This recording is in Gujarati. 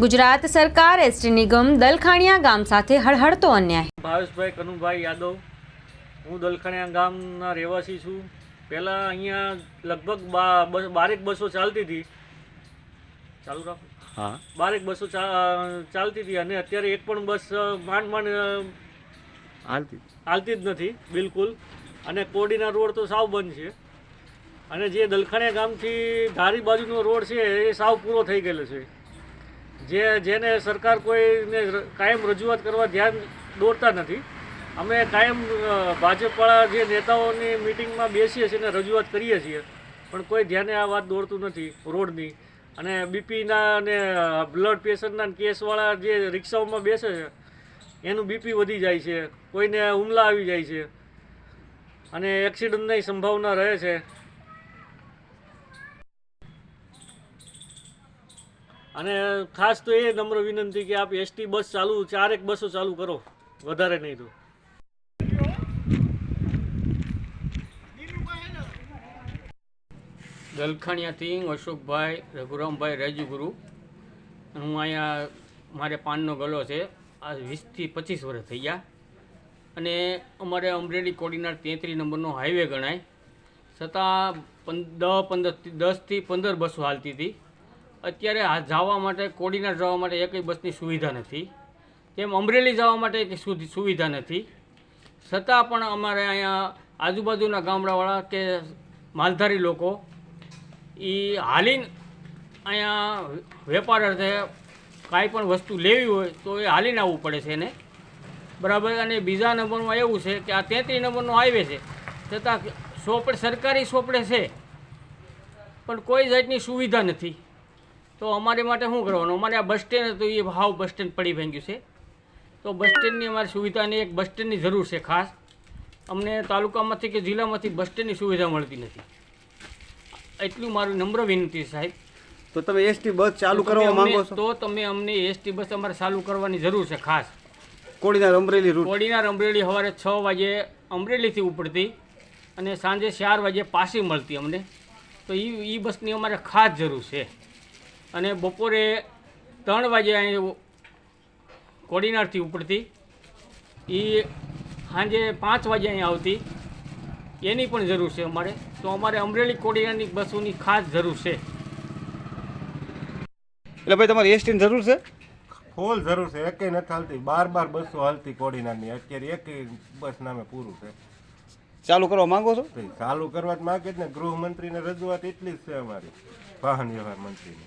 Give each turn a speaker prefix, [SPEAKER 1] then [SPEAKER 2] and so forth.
[SPEAKER 1] ગુજરાત સરકાર એસટી નિગમ દલખાણિયા ગામ સાથે હળહળતો અન્યાય.
[SPEAKER 2] ભાવેશભાઈ કનુભાઈ યાદવ હું દલખાણિયા ગામના રહેવાસી છું. પહેલાં અહીંયા લગભગ બા- બસ- બારેક બસો ચાલતી હતી. ચાલુ રાખો.
[SPEAKER 3] હા.
[SPEAKER 2] બારેક બસો ચાલતી હતી અને અત્યારે એક પણ બસ માંડ માંડ
[SPEAKER 3] હાલતી
[SPEAKER 2] હાલતી જ નથી બિલકુલ. અને કોડીના રોડ તો સાવ બંધ છે. અને જે દલખાણિયા ગામથી ધારી બાજુનો રોડ છે એ સાવ પૂરો થઈ ગયેલો છે. જે જેને સરકાર કોઈને કાયમ રજૂઆત કરવા ધ્યાન દોરતા નથી, અમે કાયમ ભાજપવાળા જે નેતાઓની મિટિંગમાં બેસીએ છીએ અને રજૂઆત કરીએ છીએ, પણ કોઈ ધ્યાને આ વાત દોરતું નથી રોડની. અને બીપીના અને બ્લડ પ્રેશરના કેસવાળા જે રિક્ષાઓમાં બેસે છે, એનું બીપી વધી જાય છે, કોઈને હુમલા આવી જાય છે, અને એક્સિડન્ટની સંભાવના રહે છે. અને ખાસ તો એ નમ્ર વિનંતી કે આપ એસટી બસ ચાલુ, ચારેક બસો ચાલુ કરો. વધારે નહીં તો.
[SPEAKER 4] દલખાણિયાથી અશોકભાઈ રઘુરામભાઈ રાજુગુરુ. હું અહીંયા મારે પાનનો ગલો છે. આ વીસથી પચીસ વર્ષ થઈ ગયા. અને અમારે અમરેલી કોડીનાર તેત્રીસ નંબરનો હાઈવે ગણાય. છતાં પં પંદર, દસથી પંદર બસો હાલતી હતી. અત્યારે આ જવા માટે, કોડીનાર જવા માટે એકય બસની સુવિધા નથી. તેમ અમરેલી જવા માટે એક સુવિધા નથી. છતાં પણ અમારે અહીંયા આજુબાજુના ગામડાવાળા કે માલધારી લોકો એ હાલીને અહીંયા વેપાર અર્થે કાંઈ પણ વસ્તુ લેવી હોય તો એ હાલીને આવવું પડે છે એને. બરાબર? અને બીજા નંબરમાં એવું છે કે આ તેત્રીસ નંબરનો હાઈવે છે. છતાં સોપડે, સરકારી સોપડે છે. પણ કોઈ જાતની સુવિધા નથી. તો અમારે માટે શું કરવાનું? અમારે આ બસ સ્ટેન્ડ હતું એ હાવ બસ સ્ટેન્ડ પડી ભાંગ્યું છે. તો બસ સ્ટેન્ડની અમારી સુવિધાની એક બસ સ્ટેન્ડની જરૂર છે ખાસ. અમને તાલુકામાંથી કે જિલ્લામાંથી બસ સ્ટેન્ડની સુવિધા મળતી નથી. એટલું મારું નમ્ર વિનંતી સાહેબ.
[SPEAKER 3] તો તમે એસટી બસ ચાલુ કરવા માંગો છો?
[SPEAKER 4] તો તમે અમને એસટી બસ અમારે ચાલુ કરવાની જરૂર છે ખાસ.
[SPEAKER 3] કોડીનાર અમરેલી રૂટ
[SPEAKER 4] કોડીનાર અમરેલી સવારે છ વાગે અમરેલીથી ઉપડતી અને સાંજે ચાર વાગે પાછી મળતી અમને. તો એ એ બસની અમારે ખાસ જરૂર છે. અને બપોરે ત્રણ વાગે અહીં કોડીનારથી ઉપડતી. એ સાંજે પાંચ વાગે અહીં આવતી. એની પણ જરૂર છે અમારે. તો અમારે અમરેલી કોડીનારની બસોની ખાસ જરૂર છે.
[SPEAKER 3] એટલે ભાઈ તમારે એસટીની જરૂર છે?
[SPEAKER 5] ફૂલ જરૂર છે. એકેય નથી હાલતી. બાર બાર બસો હાલતી કોડીનારની. અત્યારે એકેય બસ નામે પૂરું છે.
[SPEAKER 3] ચાલુ કરવા માંગો છો?
[SPEAKER 5] ચાલુ કરવા જ માગે જ ને. ગૃહમંત્રીને રજૂઆત એટલી જ છે અમારી. વાહન વ્યવહાર મંત્રીની.